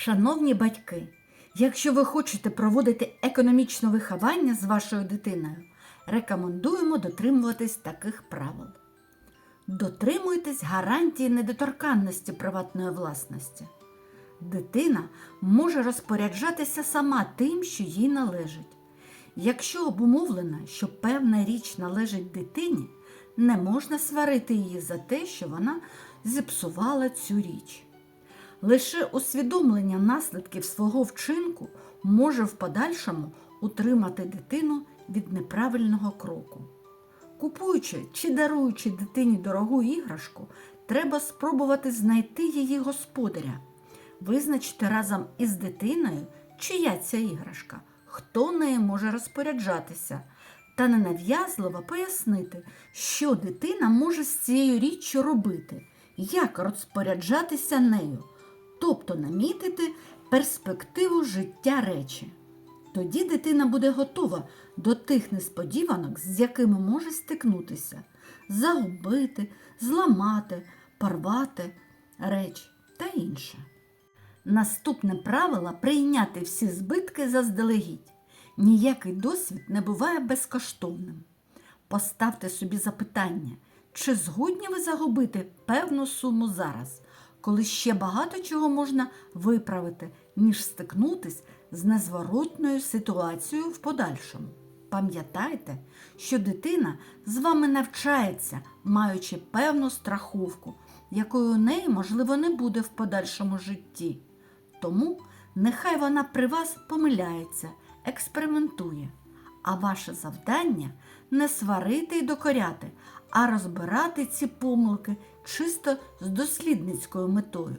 Шановні батьки, якщо ви хочете проводити економічне виховання з вашою дитиною, рекомендуємо дотримуватись таких правил. Дотримуйтесь гарантії недоторканності приватної власності. Дитина може розпоряджатися сама тим, що їй належить. Якщо обумовлено, що певна річ належить дитині, не можна сварити її за те, що вона зіпсувала цю річ. Лише усвідомлення наслідків свого вчинку може в подальшому утримати дитину від неправильного кроку. Купуючи чи даруючи дитині дорогу іграшку, треба спробувати знайти її господаря, визначити разом із дитиною, чия ця іграшка, хто нею може розпоряджатися, та ненав'язливо пояснити, що дитина може з цією річчю робити, як розпоряджатися нею, тобто намітити перспективу життя речі. Тоді дитина буде готова до тих несподіванок, з якими може стикнутися, загубити, зламати, порвати реч та інше. Наступне правило прийняти всі збитки заздалегідь. Ніякий досвід не буває безкоштовним. Поставте собі запитання, чи згодні ви загубити певну суму зараз, коли ще багато чого можна виправити, ніж стикнутись з незворотною ситуацією в подальшому. Пам'ятайте, що дитина з вами навчається, маючи певну страховку, якої у неї, можливо, не буде в подальшому житті. Тому нехай вона при вас помиляється, експериментує, а ваше завдання не сварити і докоряти, а розбирати ці помилки чисто з дослідницькою метою.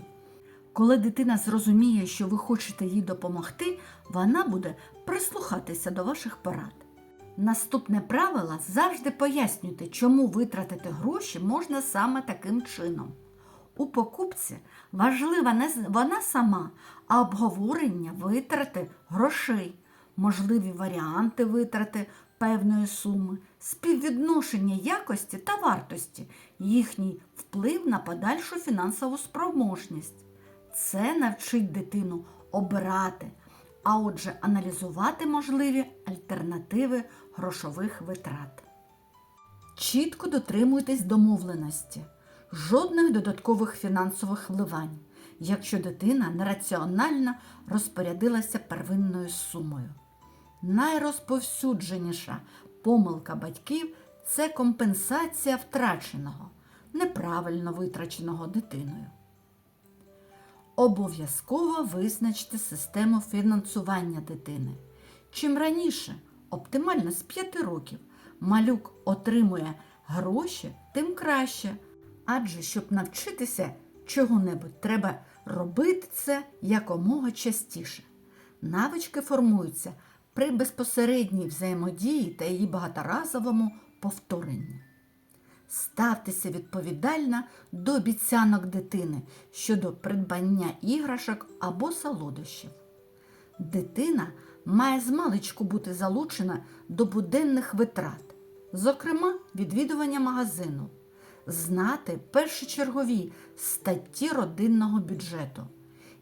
Коли дитина зрозуміє, що ви хочете їй допомогти, вона буде прислухатися до ваших порад. Наступне правило завжди пояснюйте, чому витратити гроші можна саме таким чином. У покупці важлива не вона сама, а обговорення витрати грошей, можливі варіанти витрати певної суми, співвідношення якості та вартості, їхній вплив на подальшу фінансову спроможність. Це навчить дитину обирати, а отже, аналізувати можливі альтернативи грошових витрат. Чітко дотримуйтесь домовленості, жодних додаткових фінансових вливань, якщо дитина нераціонально розпорядилася первинною сумою. Найрозповсюдженіша помилка батьків це компенсація втраченого, неправильно витраченого дитиною. Обов'язково визначте систему фінансування дитини. Чим раніше, оптимально з 5 років, малюк отримує гроші, тим краще. Адже щоб навчитися чого-небудь, треба робити це якомога частіше. Навички формуються при безпосередній взаємодії та її багаторазовому повторенні. Ставтеся відповідально до обіцянок дитини щодо придбання іграшок або солодощів. Дитина має змалечку бути залучена до буденних витрат, зокрема відвідування магазину, знати першочергові статті родинного бюджету.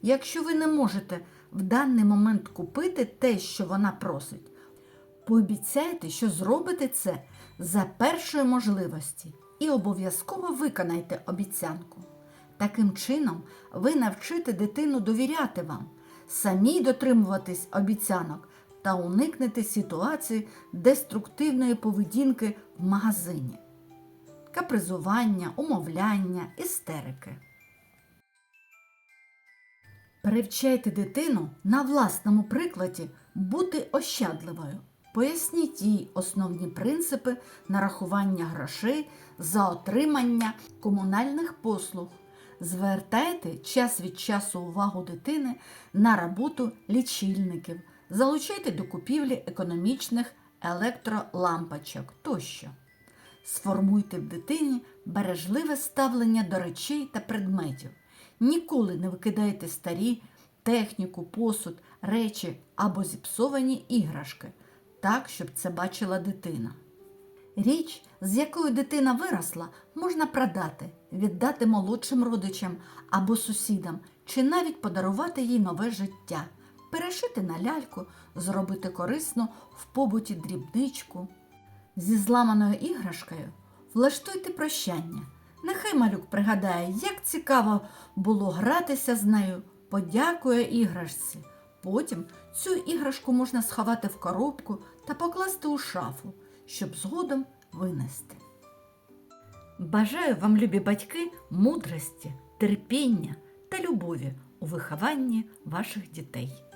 Якщо ви не можете в даний момент купити те, що вона просить, Пообіцяйте, що зробите це за першої можливості і обов'язково виконайте обіцянку. Таким чином, ви навчите дитину довіряти вам, самій дотримуватись обіцянок та уникнете ситуації деструктивної поведінки в магазині, капризування, умовляння, істерики. Привчайте дитину на власному прикладі бути ощадливою. Поясніть їй основні принципи нарахування грошей за отримання комунальних послуг. Звертайте час від часу увагу дитини на роботу лічильників, залучайте до купівлі економічних електролампочок тощо. Сформуйте в дитині бережливе ставлення до речей та предметів. Ніколи не викидайте старі техніку, посуд, речі або зіпсовані іграшки, так, щоб це бачила дитина. Річ, з якою дитина виросла, можна продати, віддати молодшим родичам або сусідам чи навіть подарувати їй нове життя, перешити на ляльку, зробити корисно в побуті дрібничку. Зі зламаною іграшкою влаштуйте прощання. Нехай малюк пригадає, як цікаво було гратися з нею, подякує іграшці. Потім цю іграшку можна сховати в коробку та покласти у шафу, щоб згодом винести. Бажаю вам, любі батьки, мудрості, терпіння та любові у вихованні ваших дітей.